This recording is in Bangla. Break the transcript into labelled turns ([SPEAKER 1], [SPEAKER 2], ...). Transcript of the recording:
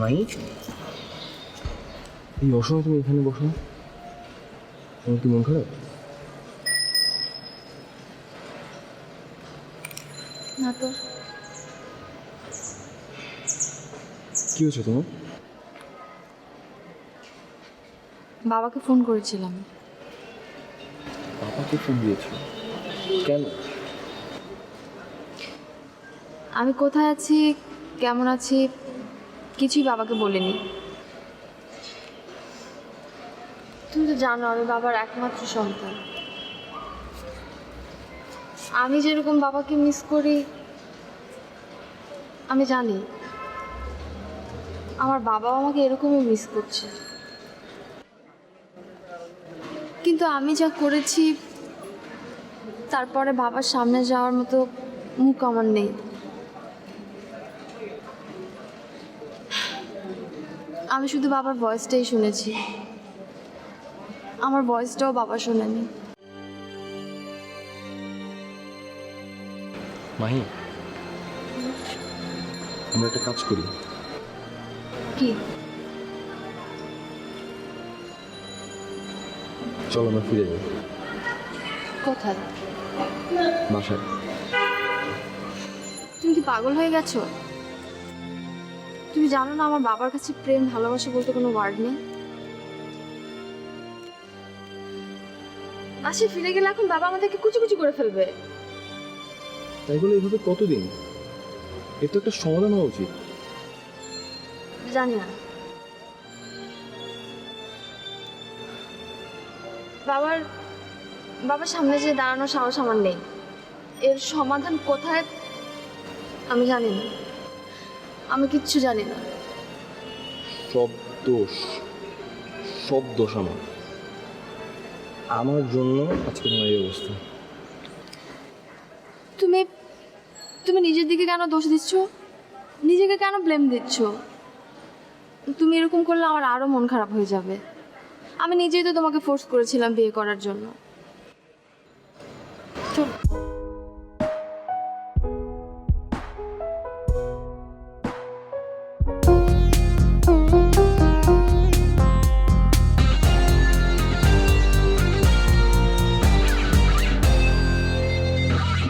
[SPEAKER 1] মাই এই অসময় তুমি এখানে বসো। তোমার কি মন খারাপ?
[SPEAKER 2] না তো।
[SPEAKER 1] কি হয়েছে তোমার?
[SPEAKER 2] বাবাকে ফোন করেছিলাম।
[SPEAKER 1] বাবাকে ফোন দিয়েছ? কেন?
[SPEAKER 2] আমি কোথায় আছি? কেমন আছি? কিছুই বাবাকে বলিনি। তুমি তো জানো, আমি বাবার একমাত্র সন্তান। আমি যেরকম বাবাকে মিস করি, আমি জানি, আমার বাবাও আমাকে এরকমই মিস করছে। কিন্তু আমি যা করেছি, তারপরে বাবার সামনে যাওয়ার মতো মুখ আমার নেই। আমি শুধু বাবার ভয়েসটাই শুনেছি। আমার ভয়েসটাও বাবা শোনেনি।
[SPEAKER 1] মাহি আমরা একটা কাজ করি।
[SPEAKER 2] কি?
[SPEAKER 1] চলো আমরা ফিরে যাই।
[SPEAKER 2] কোথায়?
[SPEAKER 1] বাসায়।
[SPEAKER 2] তুমি কি পাগল হয়ে গেছো? তুমি জানো না আমার বাবার কাছে প্রেম ভালোবাসা বলতে কোনো ওয়ার্ড নেই? আসি ফিরে গেলে এখন বাবা আমাদেরকে কুচি কুচি করে ফেলবে।
[SPEAKER 1] তাই বলে এভাবে কতদিন? এর তো একটা সমাধান হওয়া উচিত।
[SPEAKER 2] জানি না। বাবার বাবার সামনে যে দাঁড়ানোর সাহস আমার নেই। এর সমাধান কোথায়? আমি জানি না। আমি কিচ্ছু জানি না।
[SPEAKER 1] সব দোষ সব দোষ আমার। আমার জন্য আজকে তোমার এই অবস্থা।
[SPEAKER 2] তুমি তুমি নিজের দিকে কেন দোষ দিচ্ছ? নিজেকে কেন ব্লেম দিচ্ছ? তুমি এরকম করলে আমার আরও মন খারাপ হয়ে যাবে। আমি নিজেই তো তোমাকে ফোর্স করেছিলাম বিয়ে করার জন্য।